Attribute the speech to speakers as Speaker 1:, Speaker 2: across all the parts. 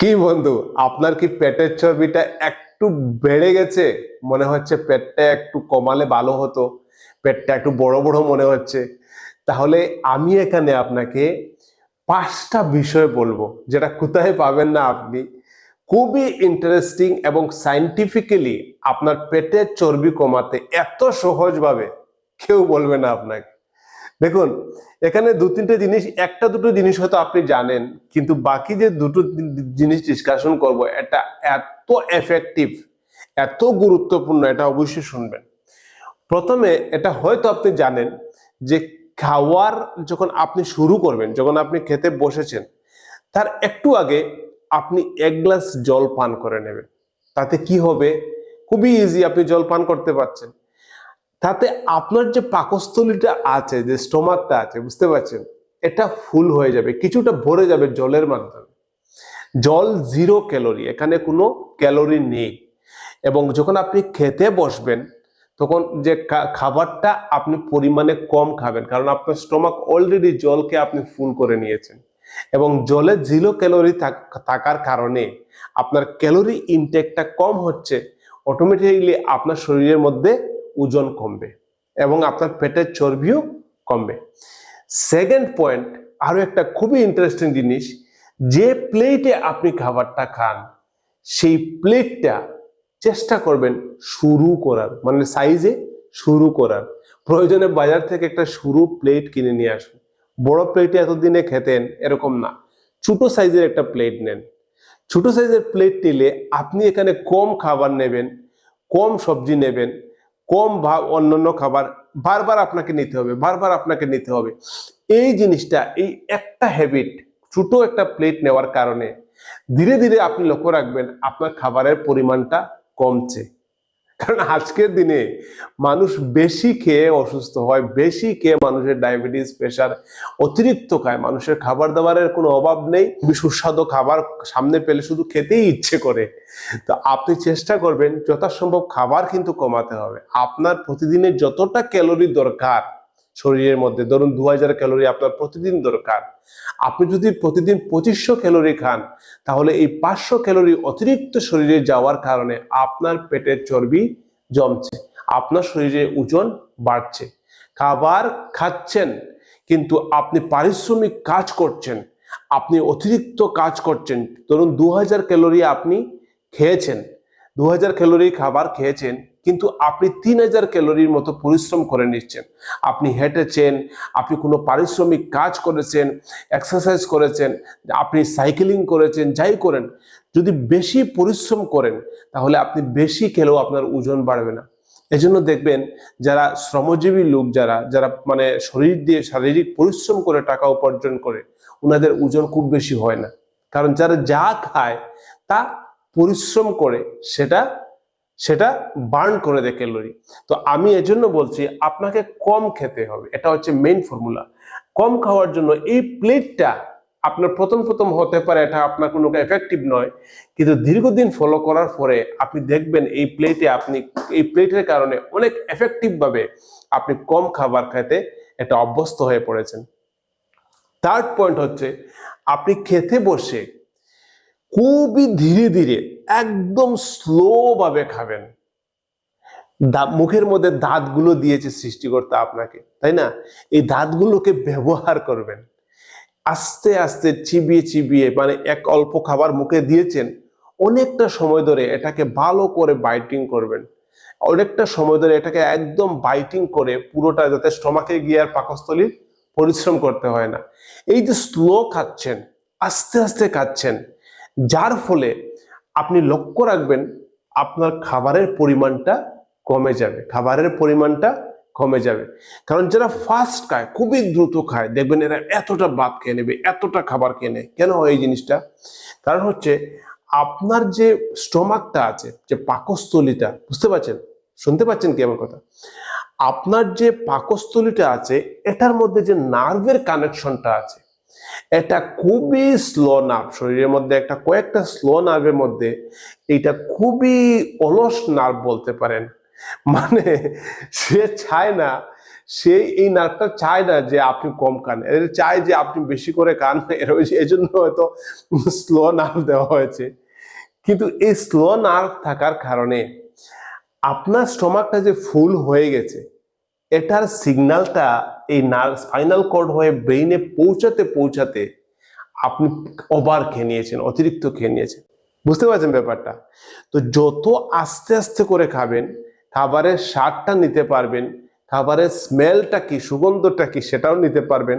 Speaker 1: কি বন্ধু, আপনার কি পেটের চর্বিটা একটু বেড়ে গেছে? মনে হচ্ছে পেটটা একটু কমালে ভালো হতো, পেটটা একটু বড় বড় মনে হচ্ছে। তাহলে আমি এখানে আপনাকে পাঁচটা বিষয় বলব, যেটা কোথায় পাবেন না আপনি। খুবই ইন্টারেস্টিং এবং সাইন্টিফিক্যালি আপনার পেটের চর্বি কমাতে এত সহজভাবে কেউ বলবে না আপনাকে। দেখুন, এখানে দু তিনটে জিনিস, একটা দুটো জিনিস হয়তো আপনি জানেন, কিন্তু বাকি যে দুটো জিনিস ডিসকাশন করব, এটা এত এফেক্টিভ এত গুরুত্বপূর্ণ, এটা অবশ্যই শুনবেন। প্রথমে, এটা হয়তো আপনি জানেন যে খাওয়ার যখন আপনি শুরু করবেন, যখন আপনি খেতে বসেছেন, তার একটু আগে আপনি এক গ্লাস জল পান করে নেবেন। তাতে কি হবে? খুবই ইজি আপনি জল পান করতে পারছেন। তাতে আপনার যে পাকস্থলীটা আছে, যে স্টোমাকটা আছে, বুঝতে পারছেন? এটা ফুল হয়ে যাবে, কিছুটা ভরে যাবে জলের মাধ্যমে। জল জিরো ক্যালোরি এখানে কোনো ক্যালোরি নেই। এবং যখন আপনি খেতে বসবেন, তখন যে খাবারটা আপনি পরিমাণে কম খাবেন, কারণ আপনার স্টোমাক অলরেডি জলকে আপনি ফুল করে নিয়েছেন। এবং জলে জিরো ক্যালোরি থাকার কারণে আপনার ক্যালোরি ইনটেকটা কম হচ্ছে অটোমেটিকলি আপনার শরীরের মধ্যে ওজন কমবে এবং আপনার পেটের চর্বিও কমবে। সেকেন্ড পয়েন্ট আরও একটা খুবই ইন্টারেস্টিং জিনিস, যে প্লেটে আপনি খাবারটা খান, সেই প্লেটটা চেষ্টা করবেন শুরু করার মানে সাইজে শুরু করার। প্রয়োজনে বাজার থেকে একটা শুরু প্লেট কিনে নিয়ে আসুন। বড় প্লেটে এতদিনে খেতেন, এরকম না। ছোট সাইজের একটা প্লেট নেন। ছোট সাইজের প্লেট নিলে আপনি এখানে কম খাবার নেবেন, কম সবজি নেবেন কম ভাব অন্যান্য খাবার বারবার আপনাকে নিতে হবে, বারবার আপনাকে নিতে হবে। এই জিনিসটা, এই একটা হ্যাবিট ছোট একটা প্লেট নেওয়ার কারণে ধীরে ধীরে আপনি লক্ষ্য রাখবেন আপনার খাবারের পরিমাণটা কমছে। কারণ আজকের দিনে মানুষ বেশি খেয়ে অসুস্থ হয়, বেশি খেয়ে মানুষের ডায়াবেটিস প্রেশার অতিরিক্ত খায়। মানুষের খাবার দাবারের কোনো অভাব নেই। সুস্বাদু খাবার সামনে পেলে শুধু খেতেই ইচ্ছে করে। তো আপনি চেষ্টা করবেন, যথাসম্ভব খাবার কিন্তু কমাতে হবে। আপনার প্রতিদিনের যতটা ক্যালোরি দরকার শরীরের মধ্যে। ধরুন দু হাজার ক্যালোরি আপনার প্রতিদিন দরকার। আপনি যদি প্রতিদিন পঁচিশশো ক্যালোরি খান, তাহলে এই পাঁচশো ক্যালোরি অতিরিক্ত শরীরে যাওয়ার কারণে আপনার পেটের চর্বি জমছে, আপনার শরীরে ওজন বাড়ছে। খাবার খাচ্ছেন, কিন্তু আপনি পারিশ্রমিক কাজ করছেন, আপনি অতিরিক্ত কাজ করছেন। ধরুন দু হাজার ক্যালোরি আপনি খেয়েছেন, দু হাজার ক্যালোরি খাবার খেয়েছেন কিন্তু আপনি তিন হাজার ক্যালোরির মতো পরিশ্রম করে নিচ্ছেন। আপনি হেঁটেছেন, আপনি কোনো পারিশ্রমিক কাজ করেছেন এক্সারসাইজ করেছেন, আপনি সাইকেলিং করেছেন, যাই করেন, যদি বেশি পরিশ্রম করেন, তাহলে আপনি বেশি খেলেও আপনার ওজন বাড়বে না। এজন্য দেখবেন, যারা শ্রমজীবী লোক যারা যারা মানে শরীর দিয়ে শারীরিক পরিশ্রম করে টাকা উপার্জন করে ওনাদের ওজন খুব বেশি হয় না। কারণ যারা যা খায়, তা পরিশ্রম করে, সেটা সেটা বার্ন করে দেয় ক্যালোরি। তো আমি এজন্য বলছি, আপনাকে কম খেতে হবে। এটা হচ্ছে মেইন ফর্মুলা কম খাওয়ার জন্য এই প্লেটটা আপনার প্রথম প্রথম হতে পারে, এটা আপনার কোনো এফেক্টিভ নয়। কিন্তু দীর্ঘদিন ফলো করার পরে আপনি দেখবেন এই প্লেটে আপনি, এই প্লেটের কারণে অনেক এফেক্টিভ ভাবে আপনি কম খাবার খেতে এটা অভ্যস্ত হয়ে পড়েছেন। থার্ড পয়েন্ট হচ্ছে, আপনি খেতে বসে খুবই ধীরে ধীরে, একদম স্লো ভাবে খাবেন মুখের মধ্যে দাঁতগুলো দিয়েছে সৃষ্টিকর্তা আপনাকে, তাই না? এই দাঁতগুলোকে ব্যবহার করবেন। আস্তে আস্তে চিবিয়ে চিবিয়ে মানে এক অল্প খাবার মুখে দিয়েছেন, অনেকটা সময় ধরে এটাকে ভালো করে বাইটিং করবেন। অনেকটা সময় ধরে এটাকে একদম বাইটিং করে পুরোটা যাতে স্টমাকে গিয়ে আর পাকস্থলীর পরিশ্রম করতে হয় না। এই যে স্লো খাচ্ছেন, আস্তে আস্তে খাচ্ছেন যার ফলে আপনি লক্ষ্য রাখবেন আপনার খাবারের পরিমাণটা কমে যাবে, খাবারের পরিমাণটা কমে যাবে। কারণ যারা ফাস্ট খায়, খুবই দ্রুত খায়, দেখবেন এরা এতটা ভাত খেয়ে নেবে, এতটা খাবার খেয়ে নেয়। কেন এই জিনিসটা? কারণ হচ্ছে আপনার যে স্টমাকটা আছে, যে পাকস্থলীটা, বুঝতে পারছেন? শুনতে পাচ্ছেন কি আমার কথা? আপনার যে পাকস্থলীটা আছে, এটার মধ্যে যে নার্ভের কানেকশনটা আছে এটা খুবই স্লো নার্ভ শরীরের মধ্যে একটা কয়েকটা স্লো নার্ভের মধ্যে এইটা খুবই অলস নার্ভ বলতে পারেন। মানে সে চায় না, সে এই নার্ভটা চায় না যে আপনি কম খান। এর চায় যে আপনি বেশি করে খান এই জন্য হয়তো স্লো নার্ভ দেওয়া হয়েছে। কিন্তু এই স্লো নার্ভ থাকার কারণে আপনার স্টমাকটা যে ফুল হয়ে গেছে এটার সিগন্যালটা এই স্পাইনাল কর্ড হয়ে ব্রেইনে পৌঁছাতে পৌঁছাতে আপনি ওভার খেয়ে নিয়েছেন, অতিরিক্ত খেয়ে নিয়েছেন। বুঝতে পারছেন ব্যাপারটা? তো যত আস্তে আস্তে করে খাবেন, খাবারের স্বাদটা নিতে পারবেন, খাবারের স্মেলটা কি, সুগন্ধটা কি, সেটাও নিতে পারবেন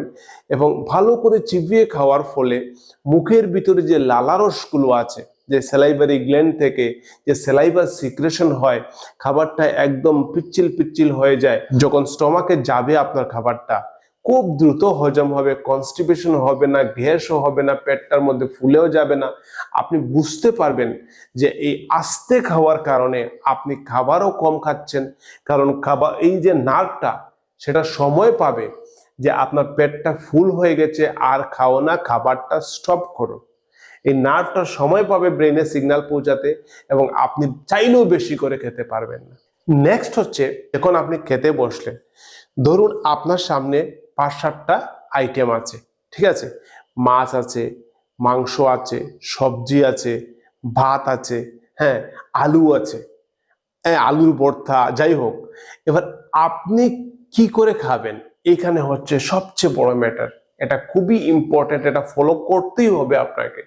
Speaker 1: এবং ভালো করে চিবিয়ে খাওয়ার ফলে মুখের ভিতরে যে লালারসগুলো আছে যে সেলাইভারি গ্ল্যান্ড থেকে যে সেলাইভার সিক্রেশন হয়, খাবারটা একদম পিচ্ছিল পিচ্ছিল হয়ে যায়। যখন স্টমাকে যাবে আপনার খাবারটা, খুব দ্রুত হজম হবে কনস্টিপেশন হবে না গ্যাসও হবে না, পেটটার মধ্যে ফুলেও যাবে না। আপনি বুঝতে পারবেন যে এই আস্তে খাওয়ার কারণে আপনি খাবারও কম খাচ্ছেন। কারণ খাবার এই যে নার্ভটা, সেটা সময় পাবে যে আপনার পেটটা ফুল হয়ে গেছে, আর খাও না খাবারটা স্টপ করো এই নার্ভটা সময় পাবে ব্রেনে সিগন্যাল পৌঁছাতে এবং আপনি চাইলেও বেশি করে খেতে পারবেন না। নেক্সট হচ্ছে, এখন আপনি খেতে বসলেন। ধরুন আপনার সামনে পাঁচ সাতটা আইটেম আছে, ঠিক আছে? মাছ আছে, মাংস আছে, সবজি আছে, ভাত আছে হ্যাঁ আলু আছে হ্যাঁ আলুর ভর্তা, যাই হোক। এবার আপনি কি করে খাবেন? এখানে হচ্ছে সবচেয়ে বড় ম্যাটার এটা খুবই ইম্পর্টেন্ট এটা ফলো করতেই হবে আপনাকে।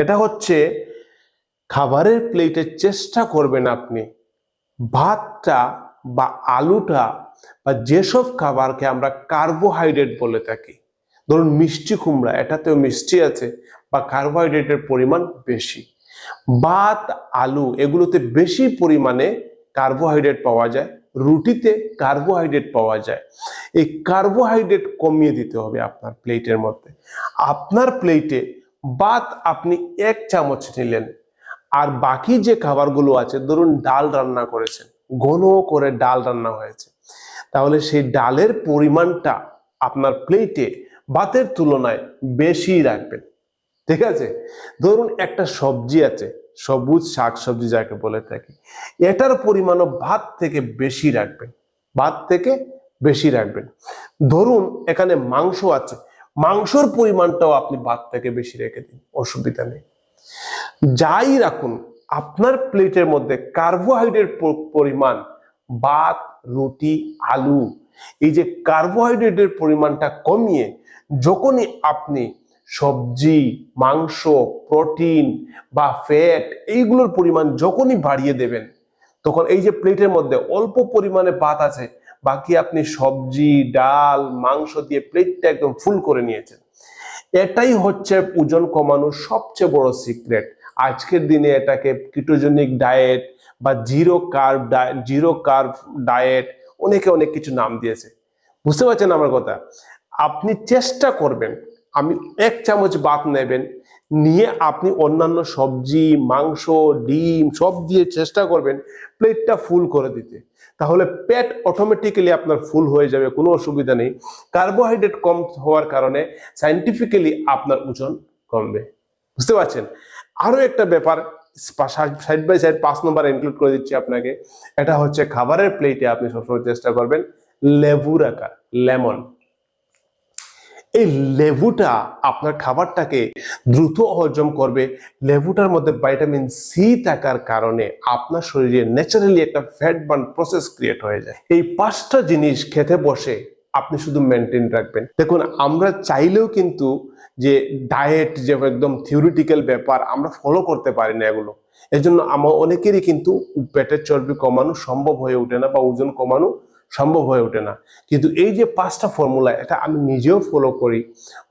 Speaker 1: এটা হচ্ছে খাবারের প্লেটে চেষ্টা করবেন আপনি। ভাতটা বা আলুটা বা যেসব খাবারকে আমরা কার্বোহাইড্রেট বলে থাকি, ধরুন মিষ্টি কুমড়া, এটাতেও মিষ্টি আছে বা কার্বোহাইড্রেটের পরিমাণ বেশি। ভাত, আলু এগুলোতে বেশি পরিমাণে কার্বোহাইড্রেট পাওয়া যায়, রুটিতে কার্বোহাইড্রেট পাওয়া যায়। এই কার্বোহাইড্রেট কমিয়ে দিতে হবে আপনার প্লেটের মধ্যে। আপনার প্লেটে ভাত আপনি এক চামচ নিলেন আর বাকি যে খাবারগুলো আছে, ধরুন ডাল রান্না করেছেন ঘন করে ডাল রান্না হয়েছে। তাহলে সেই ডালের পরিমাণটা আপনার প্লেটে ভাতের তুলনায় বেশি রাখবেন। ঠিক আছে? ধরুন একটা সবজি আছে, সবুজ শাক সবজি যাকে বলে থাকি, এটার পরিমাণও ভাত থেকে বেশি রাখবেন। ভাত থেকে বেশি রাখবেন। ধরুন এখানে মাংস আছে মাংসর পরিমাণটাও আপনি ভাত থেকে বেশি রেখে দিন, অসুবিধা নেই। যাই রাখুন, আপনার প্লেটের মধ্যে কার্বোহাইড্রেট পরিমাণ, ভাত, রুটি, আলু, এই যে কার্বোহাইড্রেটের পরিমাণটা কমিয়ে যখনই আপনি সবজি, মাংস প্রোটিন বা ফ্যাট এইগুলোর পরিমাণ যখনই বাড়িয়ে দেবেন, তখন এই যে প্লেটের মধ্যে অল্প পরিমাণে ভাত আছে বাকি আপনি সবজি, ডাল, মাংস দিয়ে প্লেটটা একদম ফুল করে নিয়েছেন। এটাই হচ্ছে ওজন কমানোর সবচেয়ে বড় সিক্রেট আজকের দিনে এটাকে কিটোজেনিক ডায়েট বা zero carb zero carb diet অনেকে অনেক কিছু নাম দিয়েছে। বুঝতে পারছেন আমার কথা? আপনি চেষ্টা করবেন, আমি এক চামচ ভাত নেবেন, নিয়ে আপনি অন্যান্য সবজি, মাংস, ডিম সব দিয়ে চেষ্টা করবেন প্লেটটা ফুল করে দিতে। তাহলে পেট অটোমেটিক্যালি আপনার ফুল হয়ে যাবে, কোনো অসুবিধা নেই। কার্বোহাইড্রেট কম হওয়ার কারণে সাইন্টিফিক্যালি আপনার ওজন কমবে। বুঝতে পারছেন? আরও একটা ব্যাপার সাইড বাই সাইড পাঁচ নম্বর ইনক্লুড করে দিচ্ছি আপনাকে। এটা হচ্ছে খাবারের প্লেটে আপনি সবসময় চেষ্টা করবেন, লেবুর আকার, লেমন। এই লেবুটা আপনার খাবারটাকে দ্রুত হজম করবে। লেবুটার মধ্যে ভাইটামিন সি থাকার কারণে আপনার শরীরে ন্যাচারালি একটা ফ্যাট বার্ন প্রসেস ক্রিয়েট হয়ে যায়। এই পাঁচটা জিনিস খেতে বসে আপনি শুধু মেনটেন রাখবেন। দেখুন, আমরা চাইলেও কিন্তু যে ডায়েট যে একদম থিওরিটিক্যাল ব্যাপার আমরা ফলো করতে পারি না এগুলো। এজন্য আমার অনেকেরই কিন্তু পেটের চর্বি কমানো সম্ভব হয়ে ওঠে না বা ওজন কমানো সম্ভব হয়ে ওঠে না। কিন্তু এই যে পাঁচটা ফর্মুলা এটা আমি নিজেও ফলো করি।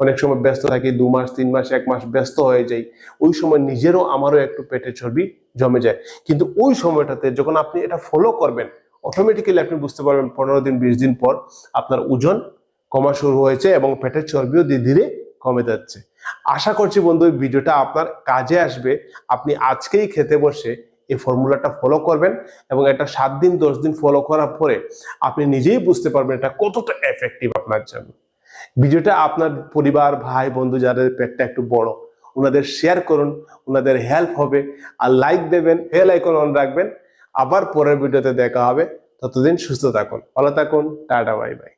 Speaker 1: অনেক সময় ব্যস্ত থাকি, দু মাস, তিন মাস, এক মাস ব্যস্ত হয়ে যাই। ওই সময় নিজেরও আমারও একটু পেটের চর্বি জমে যায়। কিন্তু ওই সময়টাতে যখন আপনি এটা ফলো করবেন অটোমেটিক্যালি আপনি বুঝতে পারবেন পনেরো দিন, বিশ দিন পর আপনার ওজন কমা শুরু হয়েছে এবং পেটের চর্বিও ধীরে ধীরে কমে যাচ্ছে। আশা করছি বন্ধু ভিডিওটা আপনার কাজে আসবে। আপনি আজকেই খেতে বসে এই ফর্মুলাটা ফলো করবেন এবং এটা সাত দিন, দশ দিন ফলো করার পরে আপনি নিজেই বুঝতে পারবেন এটা কতটা এফেক্টিভ আপনার জন্য। ভিডিওটা আপনার পরিবার, ভাই, বন্ধু যাদের পেটটা একটু বড়, ওনাদের শেয়ার করুন, ওনাদের হেল্প হবে আর লাইক দেবেন বেল আইকন অন রাখবেন। আবার পরের ভিডিওতে দেখা হবে। ততদিন সুস্থ থাকুন, ভালো থাকুন, টাটা বাই বাই